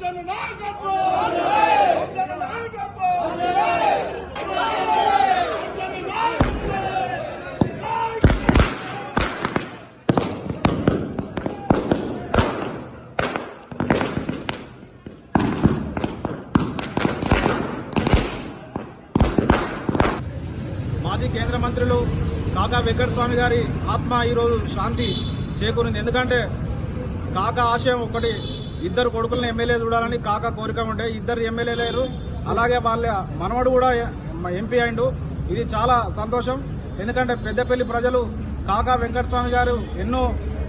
నాయకత్వం! నాయకత్వం! మాజీ కేంద్ర మంత్రులు కాకా వెంకటస్వామి గారి ఆత్మ ఈరోజు శాంతి చేకూరింది. ఎందుకంటే కాకా ఆశయం ఒకటి ఇద్దరు కొడుకులను ఎమ్మెల్యే చూడాలని కాకా కోరిక ఉండే ఇద్దరు ఎమ్మెల్యే లేరు. అలాగే వాళ్ళ మనవడు కూడా ఎంపీ అయిండు. ఇది చాలా సంతోషం. ఎందుకంటే పెద్దపల్లి ప్రజలు కాకా వెంకటస్వామి గారు ఎన్నో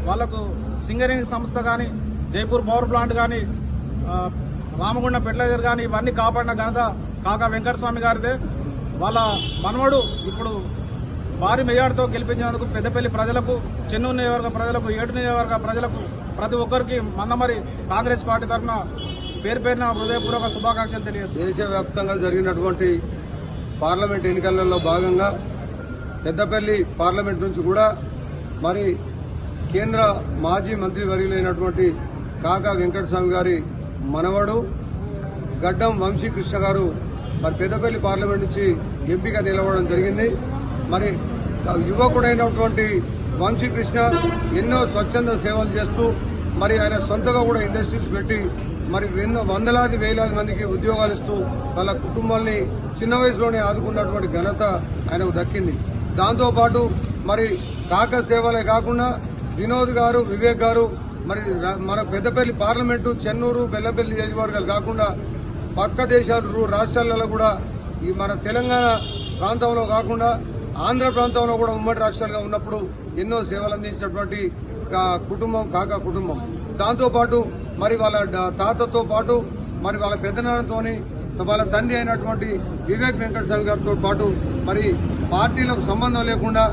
వాళ్ళకు సింగరేణి సంస్థ కానీ జైపూర్ పవర్ ప్లాంట్ కానీ రామగుండం ఫెర్టిలైజర్ కానీ ఇవన్నీ కాపాడిన ఘనత కాకా వెంకటస్వామి గారిదే. వాళ్ళ మనవడు ఇప్పుడు భారీ మెజార్టీతో గెలిపించినందుకు పెద్దపల్లి ప్రజలకు చెన్నూరు నియోజకవర్గ ప్రజలకు ఏడు నియోజకవర్గ ప్రజలకు ప్రతి ఒక్కరికి మందమరి కాంగ్రెస్ పార్టీ తరఫున పేరు పేరున హృదయపూర్వక శుభాకాంక్షలు తెలియజేస్తున్నాను. దేశవ్యాప్తంగా జరిగినటువంటి పార్లమెంట్ ఎన్నికలలో భాగంగా పెద్దపల్లి పార్లమెంట్ నుంచి కూడా మరి కేంద్ర మాజీ మంత్రి వర్యులైనటువంటి కాకా వెంకటస్వామి గారి మనవడు గడ్డం వంశీకృష్ణ గారు మరి పెద్దపల్లి పార్లమెంట్ నుంచి ఎంపీగా నిలవడం జరిగింది. మరి యువకుడైనటువంటి వంశీకృష్ణ ఎన్నో స్వచ్ఛంద సేవలు చేస్తూ మరి ఆయన సొంతగా కూడా ఇండస్ట్రీస్ పెట్టి మరి ఎన్నో వందలాది వేలాది మందికి ఉద్యోగాలు ఇస్తూ వాళ్ళ కుటుంబాల్ని చిన్న వయసులోనే ఆదుకున్నటువంటి ఘనత ఆయనకు దక్కింది. దాంతోపాటు మరి కాక సేవలే కాకుండా వినోద్ గారు వివేక్ గారు మరి మన పెద్దపల్లి పార్లమెంటు చెన్నూరు బెల్లపల్లి నియోజకవర్గాలు కాకుండా పక్క దేశాలు రాష్ట్రాలలో కూడా ఈ మన తెలంగాణ ప్రాంతంలో కాకుండా ఆంధ్ర ప్రాంతంలో కూడా ఉమ్మడి రాష్ట్రాలుగా ఉన్నప్పుడు ఎన్నో సేవలు అందించినటువంటి కుటుంబం కాక కుటుంబం. దాంతోపాటు మరి వాళ్ళ తాతతో పాటు మరి వాళ్ళ పెద్దనాన్నతోని వాళ్ళ తండ్రి అయినటువంటి వివేక్ వెంకటస్వామి గారితో పాటు మరి పార్టీలకు సంబంధం లేకుండా